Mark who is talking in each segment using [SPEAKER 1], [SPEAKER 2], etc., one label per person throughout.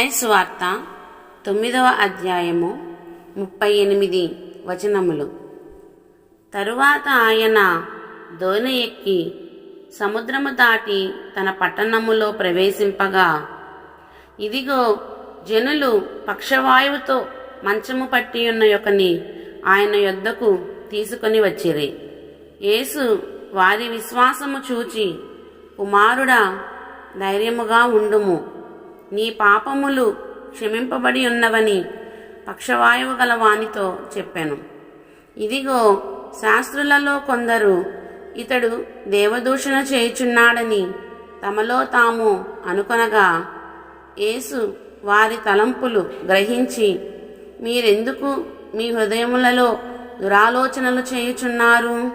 [SPEAKER 1] మత్తయి వార్త తొమ్మిదవ అధ్యాయము ముప్పై ఎనిమిది వచనములు. తరువాత ఆయన దోనె ఎక్కి సముద్రము దాటి తన పట్టణములో ప్రవేశింపగా ఇదిగో జనులు పక్షవాయువుతో మంచము పట్టి ఉన్న యొక్కని ఆయన యొద్దకు తీసుకొని వచ్చిరి. యేసు వారి విశ్వాసము చూచి కుమారుడా ధైర్యముగా ఉండుము. నీ పాపములు క్షమింపబడి ఉన్నవని పక్షవాయువు గల వానితో చెప్పాను. ఇదిగో శాస్త్రులలో కొందరు ఇతడు దేవదూషణ చేయుచున్నాడని తమలో తాము అనుకొనగా యేసు వారి తలంపులు గ్రహించి మీరెందుకు మీ హృదయములలో దురాలోచనలు చేయుచున్నారు?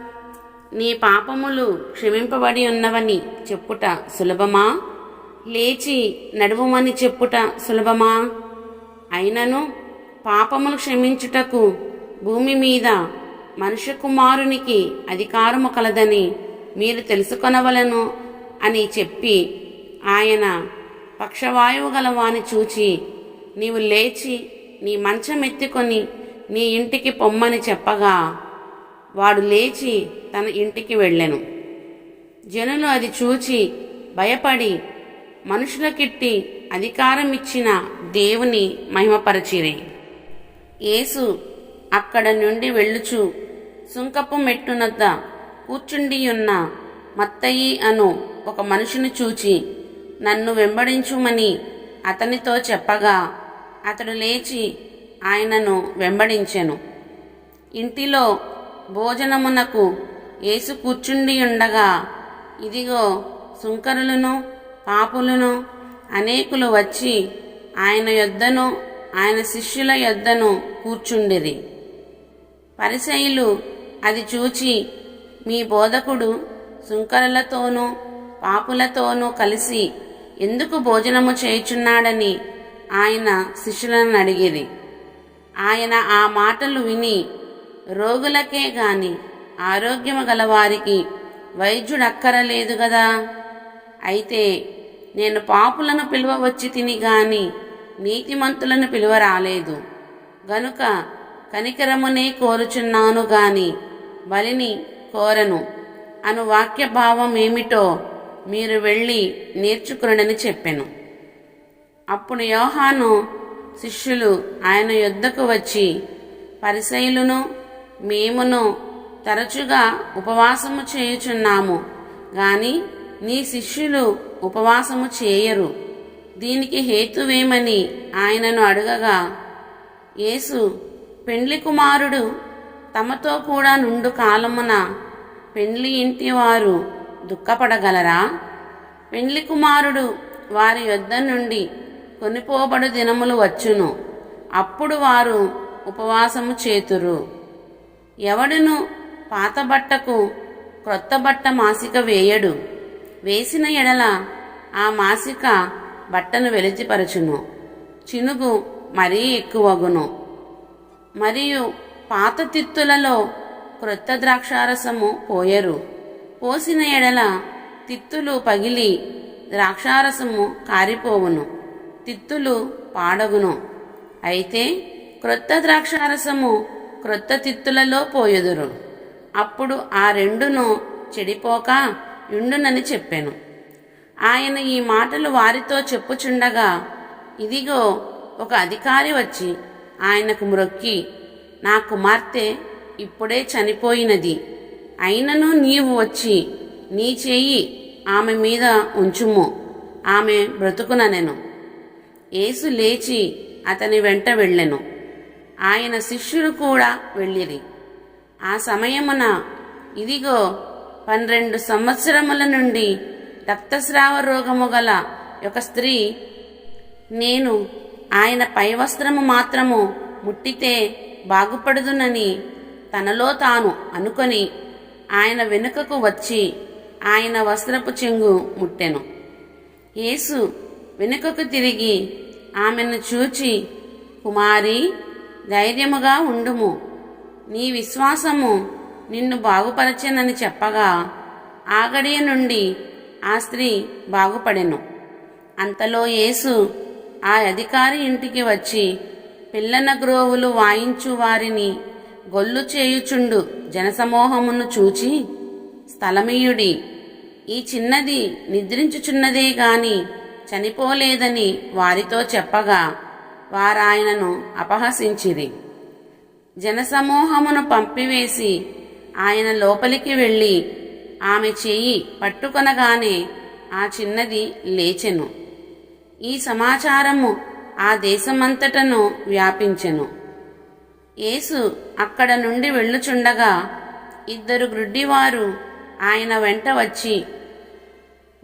[SPEAKER 1] నీ పాపములు క్షమింపబడి ఉన్నవని చెప్పుట సులభమా? లేచి నడువమని చెప్పుట సులభమా? అయినను పాపములు క్షమించుటకు భూమి మీద మనుష్య కుమారునికి అధికారము కలదని మీరు తెలుసుకొనవలను అని చెప్పి ఆయన పక్షవాయువు గల వాని చూచి నీవు లేచి నీ మంచం ఎత్తుకొని నీ ఇంటికి పొమ్మని చెప్పగా వాడు లేచి తన ఇంటికి వెళ్ళెను. జనులు అది చూచి భయపడి మనుషులకిట్టి అధికారం ఇచ్చిన దేవుని మహిమపరచిరి. యేసు అక్కడ నుండి వెళ్ళుచు సుంకపు మెట్టునద్ద కూర్చుండి ఉన్న మత్తయి అను ఒక మనిషిని చూచి నన్ను వెంబడించుమని అతనితో చెప్పగా అతడు లేచి ఆయనను వెంబడించెను. ఇంటిలో భోజనమునకు ఏసు కూర్చుండి ఉండగా ఇదిగో సుంకరులను పాపులను అనేకులు వచ్చి ఆయన యొద్దను ఆయన శిష్యుల యొద్దను కూర్చుండిరి. పరిసయులు అది చూచి మీ బోధకుడు సుంకరులతోనూ పాపులతోనూ కలిసి ఎందుకు భోజనము చేయుచున్నాడని ఆయన శిష్యులను అడిగిరి. ఆయన ఆ మాటలు విని రోగులకే గాని ఆరోగ్యము గలవారికి వైద్యుడక్కరలేదు గదా. అయితే నేను పాపులను పిలువవచ్చి తిని గాని నీతిమంతులను పిలువ రాలేదు గనుక కనికరమునే కోరుచున్నాను గాని బలిని కోరను. అను వాక్య భావం ఏమిటో మీరు వెళ్ళి నేర్చుకురడని చెప్పెను. అప్పుడు యోహాను శిష్యులు ఆయన యొద్దకు వచ్చి పరిశైలును మేమును తరచుగా ఉపవాసము చేయుచున్నాము. గాని నీ శిష్యులు ఉపవాసము చేయరు. దీనికి హేతువేమని ఆయనను అడగగా యేసు పెండ్లి కుమారుడు తమతో కూడా నుండు కాలమున పెండ్లి ఇంటి వారు దుఃఖపడగలరా? పెండ్లి కుమారుడు వారి యొద్ద నుండి కొనిపోబడు దినములు వచ్చును. అప్పుడు వారు ఉపవాసము చేతురు. ఎవడును పాత బట్టకు క్రొత్త బట్ట మాసిక వేయడు. వేసిన ఎడల ఆ మాసిక బట్టను వెలిచిపరచును. చినుగు మరీ ఎక్కువగును. మరియు పాత తిత్తులలో క్రొత్త ద్రాక్షారసము పోయరు. పోసిన ఎడల తిత్తులు పగిలి ద్రాక్షారసము కారిపోవును. తిత్తులు పాడగును. అయితే క్రొత్త ద్రాక్షారసము క్రొత్త తిత్తులలో పోయుదురు. అప్పుడు ఆ రెండును చెడిపోక యుండునని చెప్పాను. ఆయన ఈ మాటలు వారితో చెప్పుచుండగా ఇదిగో ఒక అధికారి వచ్చి ఆయనకు మ్రొక్కి నా కుమార్తె ఇప్పుడే చనిపోయినది. అయినను నీవు వచ్చి నీ చేయి ఆమె మీద ఉంచుము. ఆమె బ్రతుకుననెను. యేసు లేచి అతని వెంట వెళ్ళెను. ఆయన శిష్యులు కూడా వెళ్ళిరి. ఆ సమయమున ఇదిగో పన్నెండు సంవత్సరముల నుండి రక్తస్రావ రోగము గల ఒక స్త్రీ నేను ఆయన పై వస్త్రము మాత్రము ముట్టితే బాగుపడుదునని తనలో తాను అనుకొని ఆయన వెనుకకు వచ్చి ఆయన వస్త్రపు చెంగు ముట్టెను. యేసు వెనుకకు తిరిగి ఆమెను చూచి కుమారి ధైర్యముగా ఉండుము. నీ విశ్వాసము నిన్ను బాగుపరచెనని చెప్పగా ఆగడియ నుండి ఆ స్త్రీ బాగుపడెను. అంతలో యేసు ఆ అధికారి ఇంటికి వచ్చి పిల్లన గ్రోవులు వాయించు వారిని గొల్లు చేయుచుండు జనసమూహమును చూచి స్థలమీయుడి ఈ చిన్నది నిద్రించుచున్నదే గాని చనిపోలేదని వారితో చెప్పగా వారాయనను అపహసించిరి. జనసమూహమును పంపివేసి ఆయన లోపలికి వెళ్ళి ఆమె చేయి పట్టుకొనగానే ఆ చిన్నది లేచెను. ఈ సమాచారము ఆ దేశమంతటను వ్యాపించెను. యేసు అక్కడ నుండి వెళ్ళుచుండగా ఇద్దరు గ్రుడ్డివారు ఆయన వెంట వచ్చి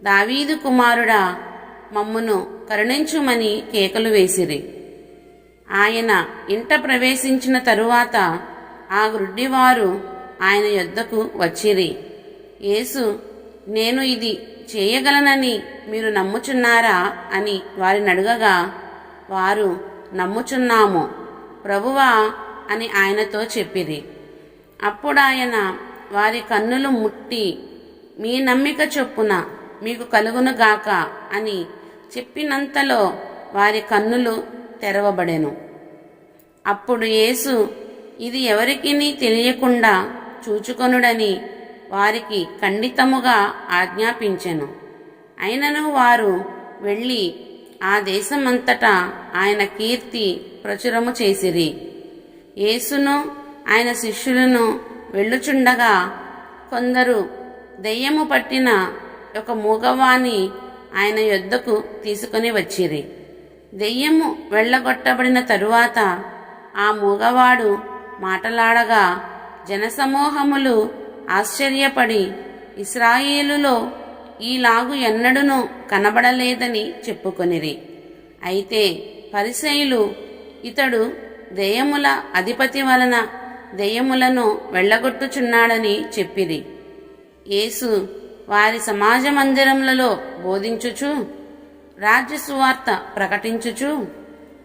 [SPEAKER 1] దావీదు కుమారుడా మమ్మును కరుణించుమని కేకలు వేసిరి. ఆయన ఇంట ప్రవేశించిన తరువాత ఆ గ్రుడ్డివారు ఆయన యొద్దకు వచ్చిరి. యేసు నేను ఇది చేయగలనని మీరు నమ్ముచున్నారా? అని వారిని అడగగా వారు నమ్ముచున్నాము ప్రభువా అని ఆయనతో చెప్పిరి. అప్పుడాయన వారి కన్నులు ముట్టి మీ నమ్మిక చొప్పున మీకు కలుగును గాక అని చెప్పినంతలో వారి కన్నులు తెరవబడెను. అప్పుడు యేసు ఇది ఎవరికిని తెలియకుండా చూచుకొనుడని వారికి ఖండితముగా ఆజ్ఞాపించెను. అయినను వారు వెళ్ళి ఆ దేశమంతటా ఆయన కీర్తి ప్రచురము చేసిరి. యేసును ఆయన శిష్యులను వెళ్ళుచుండగా కొందరు దెయ్యము పట్టిన ఒక మూగవాణి ఆయన యొద్దకు తీసుకొని వచ్చిరి. దెయ్యము వెళ్ళగొట్టబడిన తరువాత ఆ మూగవాడు మాటలాడగా జనసమూహములు ఆశ్చర్యపడి ఇస్రాయేలులో ఈలాగు ఎన్నడూనూ కనబడలేదని చెప్పుకొనిరి. అయితే పరిసైలు ఇతడు దెయ్యముల అధిపతి వలన దెయ్యములను వెళ్ళగొట్టుచున్నాడని చెప్పిరి. యేసు వారి సమాజ మందిరములలో బోధించుచు రాజ్య సువార్త ప్రకటించుచు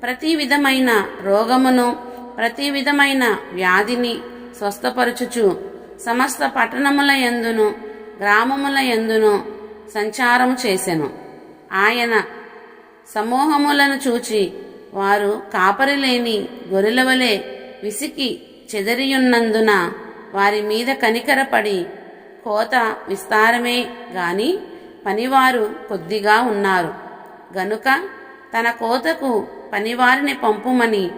[SPEAKER 1] ప్రతి విధమైన రోగమును ప్రతి విధమైన వ్యాధిని స్వస్థపరచుచు. సమస్త పట్టణముల యందును గ్రామముల యందును సంచారము చేసెను. ఆయన సమూహములను చూచి వారు కాపరి లేని విసికి చెదరియున్నందున వారి మీద కనికరపడి కోత విస్తారమే గాని పనివారు కొద్దిగా ఉన్నారు. గనుక తన కోతకు పనివారిని పంపుమని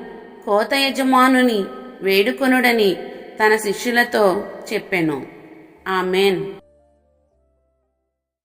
[SPEAKER 1] కోత యజమానుని వేడుకొనుడని తన శిష్యులతో చెప్పెను. ఆమెన్.